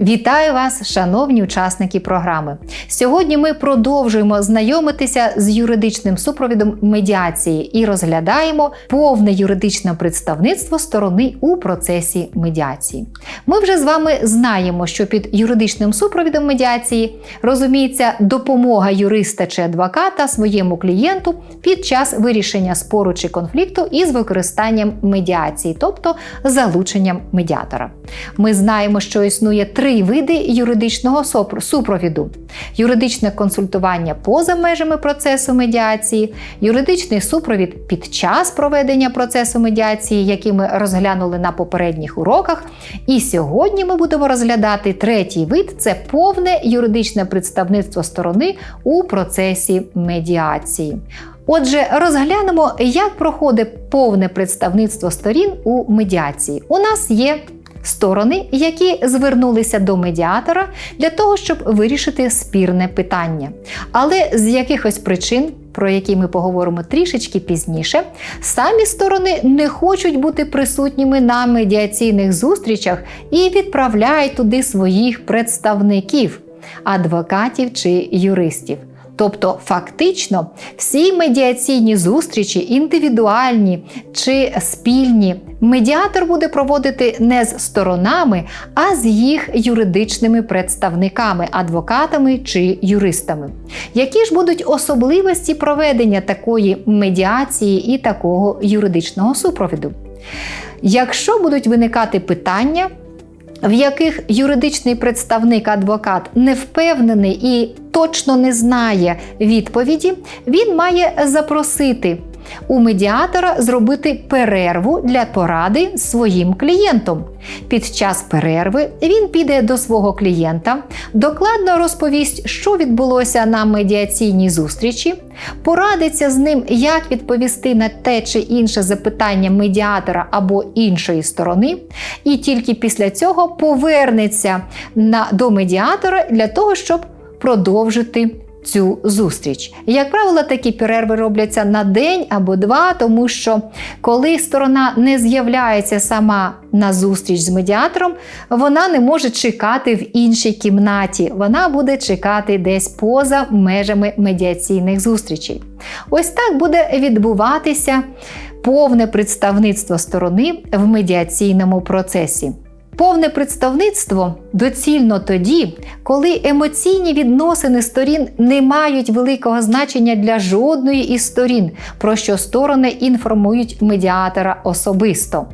Вітаю вас, шановні учасники програми. Сьогодні ми продовжуємо знайомитися з юридичним супровідом медіації і розглядаємо повне юридичне представництво сторони у процесі медіації. Ми вже з вами знаємо, що під юридичним супровідом медіації розуміється допомога юриста чи адвоката своєму клієнту під час вирішення спору чи конфлікту із використанням медіації, тобто залученням медіатора. Ми знаємо, що існує три види юридичного супровіду: юридичне консультування поза межами процесу медіації, юридичний супровід під час проведення процесу медіації, який ми розглянули на попередніх уроках. І сьогодні ми будемо розглядати третій вид це повне юридичне представництво сторони у процесі медіації. Отже, розглянемо, як проходить повне представництво сторін у медіації. У нас є сторони, які звернулися до медіатора для того, щоб вирішити спірне питання. Але з якихось причин. Про які ми поговоримо трішечки пізніше, самі сторони не хочуть бути присутніми на медіаційних зустрічах і відправляють туди своїх представників, адвокатів чи юристів. Тобто, фактично, всі медіаційні зустрічі, індивідуальні чи спільні, медіатор буде проводити не з сторонами, а з їх юридичними представниками, адвокатами чи юристами. Які ж будуть особливості проведення такої медіації і такого юридичного супровіду? Якщо будуть виникати питання, в яких юридичний представник-адвокат не впевнений і точно не знає відповіді, він має запросити у медіатора зробити перерву для поради своїм клієнтом. Під час перерви він піде до свого клієнта, докладно розповість, що відбулося на медіаційній зустрічі, порадиться з ним, як відповісти на те чи інше запитання медіатора або іншої сторони, і тільки після цього повернеться на, до медіатора для того, щоб продовжити цю зустріч. Як правило, такі перерви робляться на день або два, тому що коли сторона не з'являється сама на зустріч з медіатором, вона не може чекати в іншій кімнаті. Вона буде чекати десь поза межами медіаційних зустрічей. Ось так буде відбуватися повне представництво сторони в медіаційному процесі. Повне представництво доцільно тоді, коли емоційні відносини сторін не мають великого значення для жодної із сторін, про що сторони інформують медіатора особисто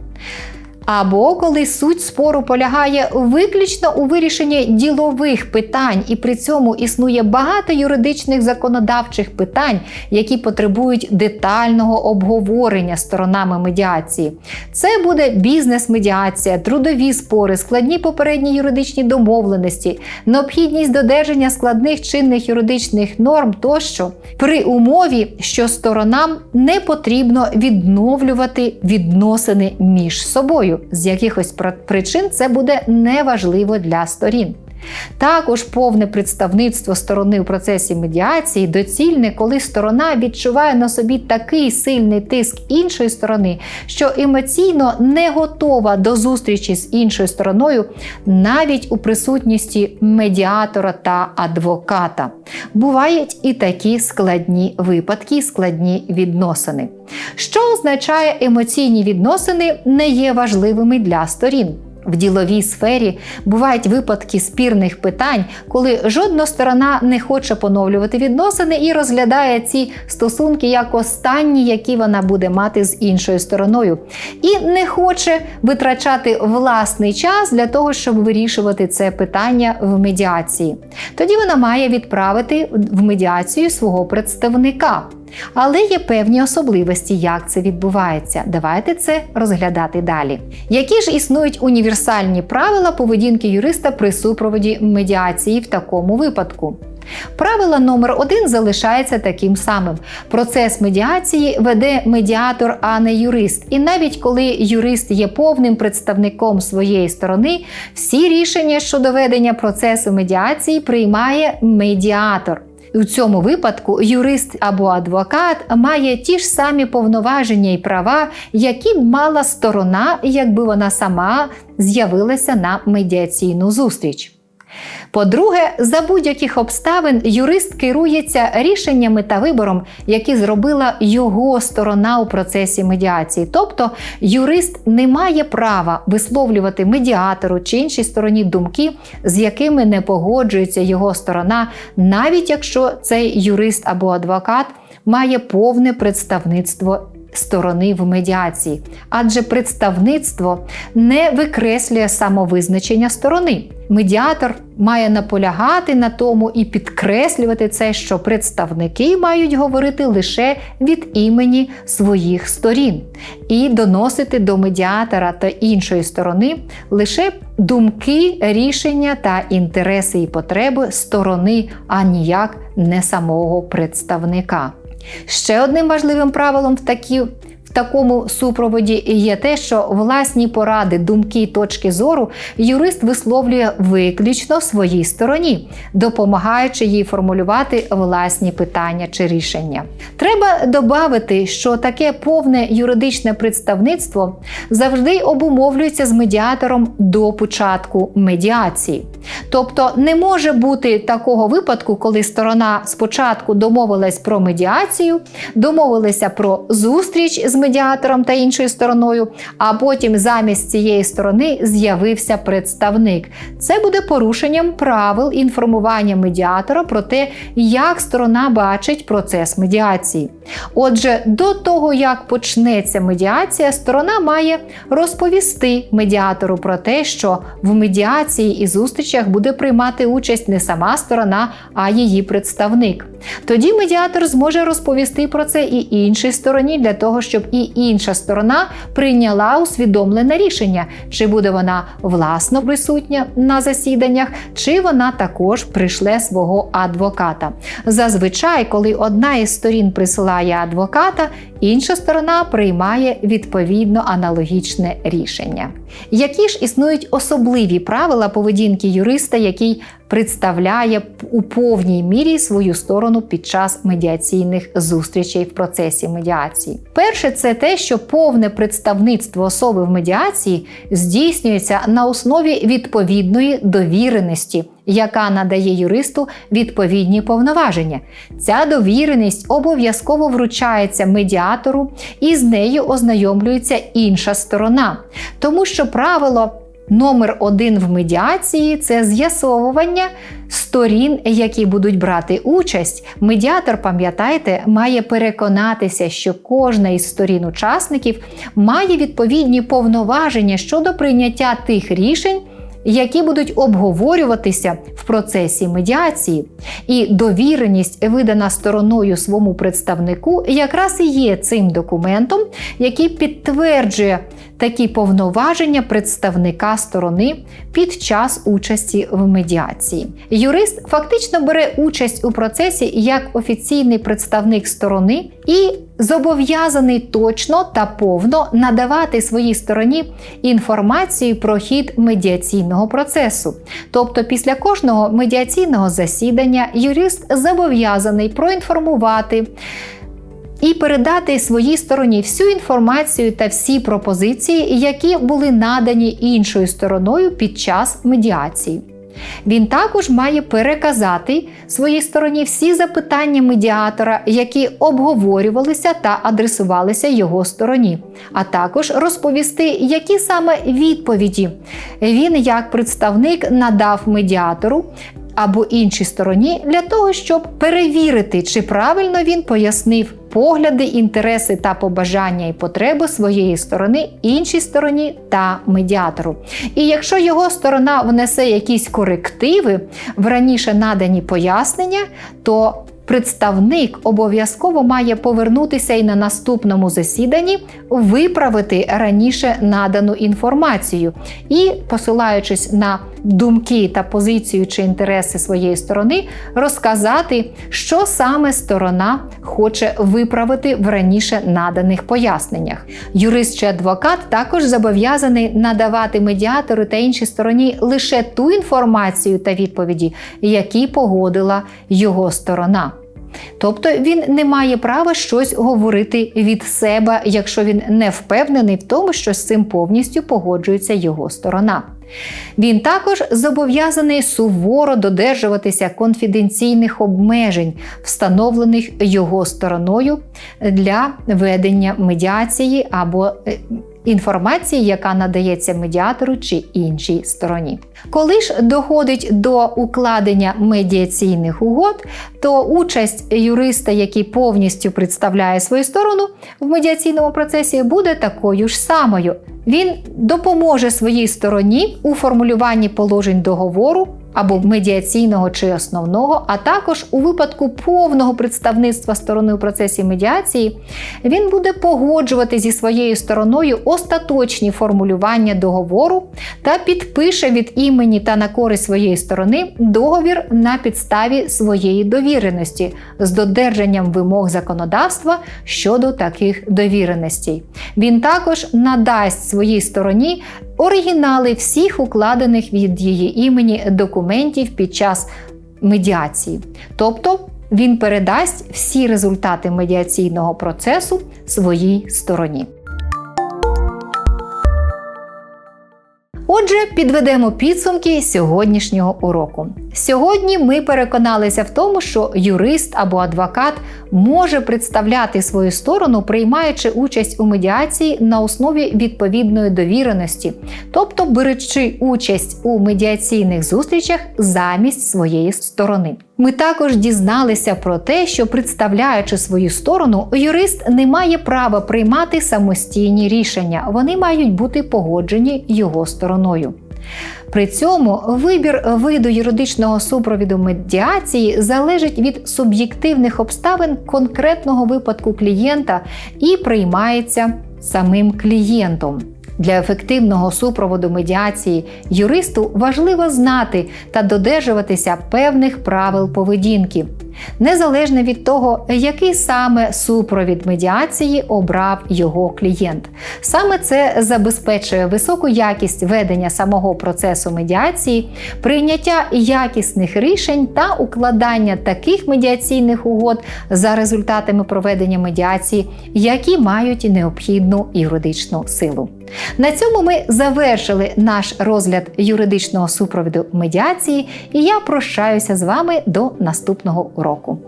або коли суть спору полягає виключно у вирішенні ділових питань, і при цьому існує багато юридичних законодавчих питань, які потребують детального обговорення сторонами медіації. Це буде бізнес-медіація, трудові спори, складні попередні юридичні домовленості, необхідність додержання складних чинних юридичних норм тощо при умові, що сторонам не потрібно відновлювати відносини між собою з якихось причин це буде неважливо для сторін. Також повне представництво сторони у процесі медіації доцільне, коли сторона відчуває на собі такий сильний тиск іншої сторони, що емоційно не готова до зустрічі з іншою стороною, навіть у присутності медіатора та адвоката. Бувають і такі складні випадки, складні відносини. Що означає емоційні відносини не є важливими для сторін. В діловій сфері бувають випадки спірних питань, коли жодна сторона не хоче поновлювати відносини і розглядає ці стосунки як останні, які вона буде мати з іншою стороною, і не хоче витрачати власний час для того, щоб вирішувати це питання в медіації. Тоді вона має відправити в медіацію свого представника. Але є певні особливості, як це відбувається. Давайте це розглядати далі. Які ж існують універсальні правила поведінки юриста при супроводі медіації в такому випадку? Правило номер один залишається таким самим: процес медіації веде медіатор, а не юрист. І навіть коли юрист є повним представником своєї сторони, всі рішення щодо ведення процесу медіації приймає медіатор. У цьому випадку юрист або адвокат має ті ж самі повноваження і права, які б мала сторона, якби вона сама з'явилася на медіаційну зустріч. По-друге, за будь-яких обставин юрист керується рішеннями та вибором, які зробила його сторона у процесі медіації. Тобто юрист не має права висловлювати медіатору чи іншій стороні думки, з якими не погоджується його сторона, навіть якщо цей юрист або адвокат має повне представництво сторони в медіації, адже представництво не викреслює самовизначення сторони. Медіатор має наполягати на тому і підкреслювати це, що представники мають говорити лише від імені своїх сторін, і доносити до медіатора та іншої сторони лише думки, рішення та інтереси і потреби сторони, а ніяк не самого представника. Ще одним важливим правилом в такі такому супроводі є те, що власні поради, думки точки зору юрист висловлює виключно своїй стороні, допомагаючи їй формулювати власні питання чи рішення. Треба додати, що таке повне юридичне представництво завжди обумовлюється з медіатором до початку медіації. Тобто не може бути такого випадку, коли сторона спочатку домовилась про медіацію, домовилася про зустріч з медіатором та іншою стороною, а потім замість цієї сторони з'явився представник. Це буде порушенням правил інформування медіатора про те, як сторона бачить процес медіації. Отже, до того, як почнеться медіація, сторона має розповісти медіатору про те, що в медіації і зустрічах буде приймати участь не сама сторона, а її представник. Тоді медіатор зможе розповісти про це і іншій стороні для того, щоб і інша сторона прийняла усвідомлене рішення, чи буде вона власно присутня на засіданнях, чи вона також прийшле свого адвоката. Зазвичай, коли одна із сторін присилає адвоката, інша сторона приймає відповідно аналогічне рішення. Які ж існують особливі правила поведінки юриста, який представляє у повній мірі свою сторону під час медіаційних зустрічей в процесі медіації? Перше, це те, що повне представництво особи в медіації здійснюється на основі відповідної довіреності. Яка надає юристу відповідні повноваження. Ця довіреність обов'язково вручається медіатору і з нею ознайомлюється інша сторона. Тому що правило номер один в медіації це з'ясовування сторін, які будуть брати участь. Медіатор, пам'ятайте, має переконатися, що кожна із сторін-учасників має відповідні повноваження щодо прийняття тих рішень які будуть обговорюватися в процесі медіації. І довіреність, видана стороною своєму представнику, якраз і є цим документом, який підтверджує такі повноваження представника сторони під час участі в медіації. Юрист фактично бере участь у процесі як офіційний представник сторони і зобов'язаний точно та повно надавати своїй стороні інформацію про хід медіаційного процесу. Тобто, після кожного медіаційного засідання юрист зобов'язаний проінформувати. І передати своїй стороні всю інформацію та всі пропозиції, які були надані іншою стороною під час медіації. Він також має переказати своїй стороні всі запитання медіатора, які обговорювалися та адресувалися його стороні, а також розповісти, які саме відповіді він як представник надав медіатору або іншій стороні для того, щоб перевірити, чи правильно він пояснив погляди, інтереси та побажання і потреби своєї сторони, іншій стороні та медіатору. І якщо його сторона внесе якісь корективи в раніше надані пояснення, то Представник обов'язково має повернутися і на наступному засіданні виправити раніше надану інформацію і, посилаючись на думки та позицію чи інтереси своєї сторони, розказати, що саме сторона хоче виправити в раніше наданих поясненнях. Юрист чи адвокат також зобов'язаний надавати медіатору та іншій стороні лише ту інформацію та відповіді, які погодила його сторона. Тобто він не має права щось говорити від себе, якщо він не впевнений в тому, що з цим повністю погоджується його сторона. Він також зобов'язаний суворо додержуватися конфіденційних обмежень, встановлених його стороною для ведення медіації або е, інформації, яка надається медіатору чи іншій стороні. Коли ж доходить до укладення медіаційних угод, то участь юриста, який повністю представляє свою сторону в медіаційному процесі, буде такою ж самою. Він допоможе своїй стороні у формулюванні положень договору або медіаційного чи основного, а також у випадку повного представництва сторони у процесі медіації, він буде погоджувати зі своєю стороною остаточні формулювання договору та підпише від імені та на користь своєї сторони договір на підставі своєї довіреності з додержанням вимог законодавства щодо таких довіреностей. Він також надасть своїй стороні оригінали всіх укладених від її імені документів під час медіації. Тобто він передасть всі результати медіаційного процесу своїй стороні. Отже, підведемо підсумки сьогоднішнього уроку. Сьогодні ми переконалися в тому, що юрист або адвокат може представляти свою сторону, приймаючи участь у медіації на основі відповідної довіреності, тобто беручи участь у медіаційних зустрічах замість своєї сторони. Ми також дізналися про те, що представляючи свою сторону, юрист не має права приймати самостійні рішення, вони мають бути погоджені його стороною. При цьому вибір виду юридичного супровіду медіації залежить від суб'єктивних обставин конкретного випадку клієнта і приймається самим клієнтом. Для ефективного супроводу медіації юристу важливо знати та додержуватися певних правил поведінки, незалежно від того, який саме супровід медіації обрав його клієнт. Саме це забезпечує високу якість ведення самого процесу медіації, прийняття якісних рішень та укладання таких медіаційних угод за результатами проведення медіації, які мають необхідну юридичну силу. На цьому ми завершили наш розгляд юридичного супровіду медіації, і я прощаюся з вами до наступного уроку.